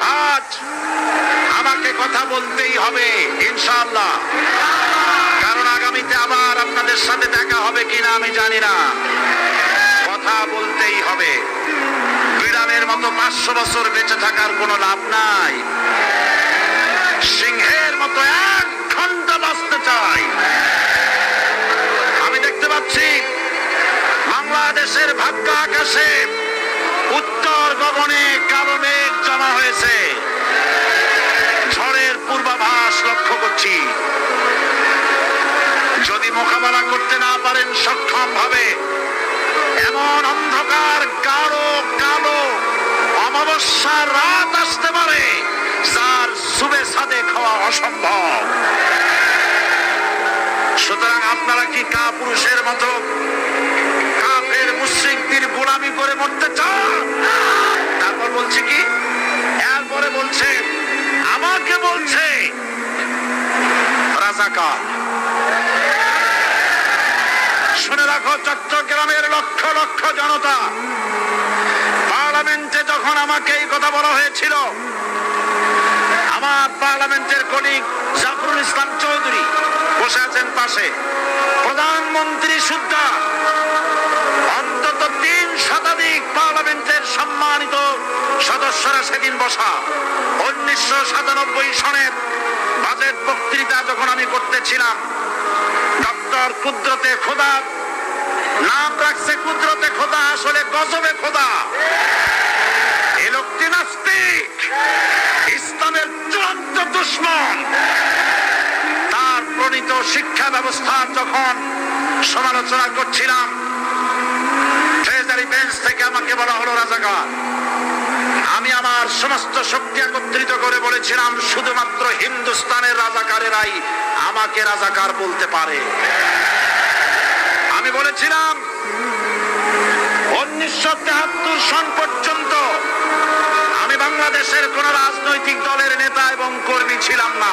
আজ আমাকে কথা বলতেই হবে, ইনশাআল্লাহ। কারণ আগামীতে আবার আপনাদের সাথে দেখা হবে কিনা আমি জানি না। কথা বলতেই হবে। বিড়ালের মতো পাঁচশো বছর বেঁচে থাকার কোনো লাভ নাই। সিংহের মতো এক ঘণ্টা বাঁচতে চাই। আমি দেখতে পাচ্ছি বাংলাদেশের ভাগ্য আকাশে উত্তর গগনে কালো মেঘ জমা হয়েছে। ঝড়ের পূর্বাভাস লক্ষ্য করছি। যদি মোকাবেলা করতে না পারেন সক্ষম ভাবে এমন অন্ধকার গাঢ়, কালো, অমাবস্যার রাত আসতে পারে, যার সুবে সাদে খাওয়া অসম্ভব। সুতরাং আপনারা কি কা পুরুষের মতো গোলামি করে মরতে চান তারপর বলছে কি? এরপরে বলছে, আমাকে বলছে, রাজাকার। শুনে রাখো, চট্টগ্রামের লক্ষ লক্ষ জনতা, পার্লামেন্টে যখন আমাকে এই কথা বলা হয়েছিল, আমার পার্লামেন্টের কলিগ জাফরুল ইসলাম চৌধুরী বসে আছেন পাশে। প্রধানমন্ত্রী সুদ্ধা, অন্তত তিন শতাধিক পার্লামেন্টের সম্মানিত সদস্যরা সেদিন বসা। উনিশশো সাতানব্বই সনের বাজেট বক্তৃতা যখন আমি করতেছিলাম, ডক্টর কুদরতে খোদা, নাম রাখছে কুদরতে খোদা, আসলে গজবে খোদা। শিক্ষা ব্যবস্থা যখন সমালোচনা করছিলাম ট্রেজারি বেঞ্চ থেকে আমাকে বলা হলো, রাজাকার, আমি আমার সমস্ত শক্তি একত্রিত করে বলেছিলাম, শুধুমাত্র হিন্দুস্তানের রাজাকারেরাই আমাকে রাজাকার বলতে পারে। আমি বলেছিলাম, উনিশশো তেহাত্তর সন পর্যন্ত আমি বাংলাদেশের কোন রাজনৈতিক দলের নেতা এবং কর্মী ছিলাম না।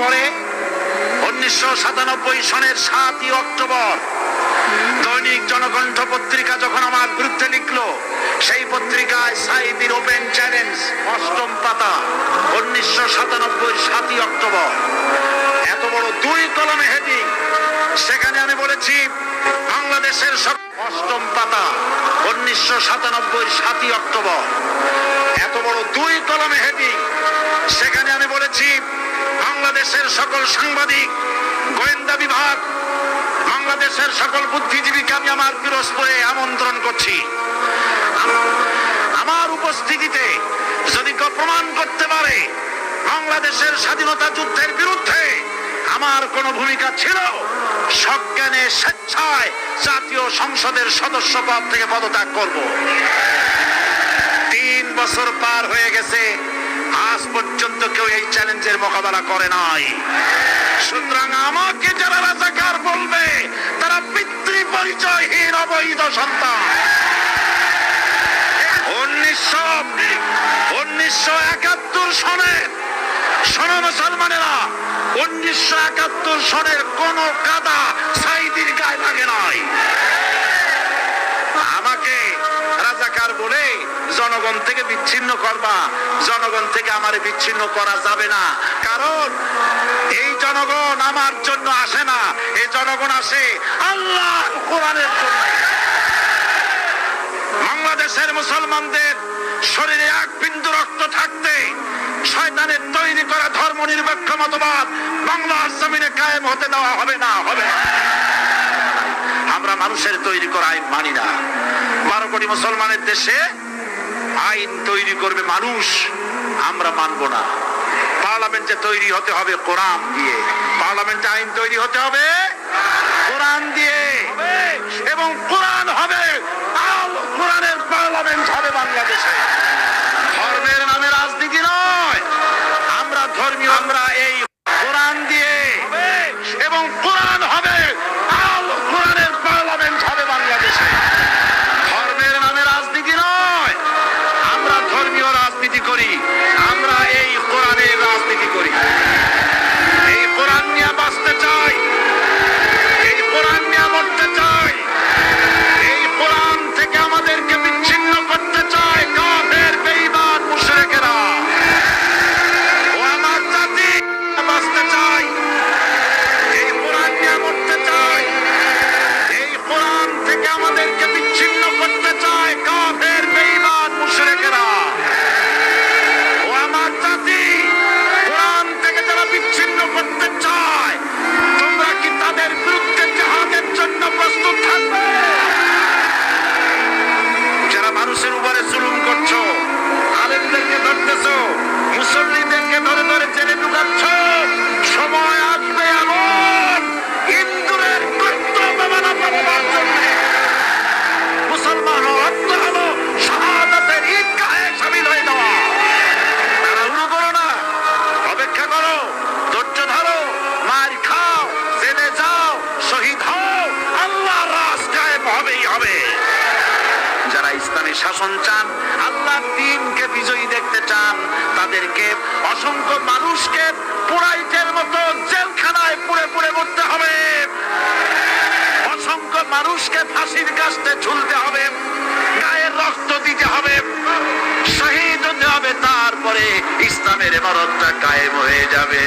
এরপরে উনিশশো সাতানব্বই সনের সাতই অক্টোবর, দৈনিক জনকণ্ঠ পত্রিকা যখন আমার বিরুদ্ধে লিখলো, সেই পত্রিকায় সাইদির ওপেন চ্যালেঞ্জ, অষ্টম পাতা, উনিশশো সাতানব্বই সাতই অক্টোবর। এত বড় দুই কলমে হেডিং সেখানে আমি বলেছি, বাংলাদেশের সব- অষ্টম পাতা, উনিশশো সাতানব্বই সাতই অক্টোবর। এত বড় দুই কলমে হেডিং সেখানে আমি বলেছি বাংলাদেশের সকল সাংবাদিক, গোয়েন্দা বিভাগ, বাংলাদেশের সকল বুদ্ধিজীবীকে আমি আমার পিরোজপুরে আমন্ত্রণ করছি। আমার উপস্থিতিতে যদি প্রমাণ করতে পারে, বাংলাদেশের স্বাধীনতা যুদ্ধের বিরুদ্ধে আমার কোন ভূমিকা ছিল, সজ্ঞানে স্বেচ্ছায় জাতীয় সংসদের সদস্য পদ থেকে পদত্যাগ করব। তিন বছর পার হয়ে গেছে আজ পর্যন্ত কেউ এই চ্যালেঞ্জের মোকাবেলা করে নাই। সুতরাং আমাকে যারা রাজাকার বলবে, তারা পিতৃ পরিচয়হীন অবৈধ সন্তান। সনের কোন কাদা সাইদির গায়ে লাগে নাই। জনগণ থেকে বিচ্ছিন্ন করবা। জনগণ থেকে আমার বিচ্ছিন্ন করা যাবে না। কারণ এই জনগণ আমার জন্য আসে না। এই জনগণ আসে আল্লাহ কোরআনের জন্য। বাংলাদেশের মুসলমানদের শরীরে এক বিন্দু রক্ত থাকতে শয়তানের তৈরি করা ধর্ম নিরপেক্ষ মতবাদ বাংলার জমিনে কায়েম হতে দেওয়া হবে না, হবে আমরা মানুষের তৈরি করা আইন মানি না। বারো কোটি মুসলমানের দেশে আইন তৈরি করবে মানুষ, আমরা মানব না। পার্লামেন্টে তৈরি হতে হবে কোরআন দিয়ে। পার্লামেন্টে আইন তৈরি হতে হবে কোরআন দিয়ে। মুসল্লিদেরকে ধরে ধরে জেলে ঢুকাচ্ছ। সময় আসবে এমন হিন্দুদের মানা মুসলমান খাও, জেলে যাও, শহীদ হও আল্লাহ গায়েব হবেই হবে। যারা ইসলামী শাসন চান, আল্লাহর দিনকে বিজয়ী দেখতে চান তাদেরকে অসংখ্য মানুষকে পুরাইটের মতো জেলখানায় পুড়ে পুড়ে মরতে হবে। অসংখ্য মানুষকে ফাঁসির কাস্তে ঝুলতে হবে গায়ের রক্ত দিতে হবে, শহীদ হতে হবে, তারপরে ইসলামের মরণটা কায়েম হয়ে যাবে।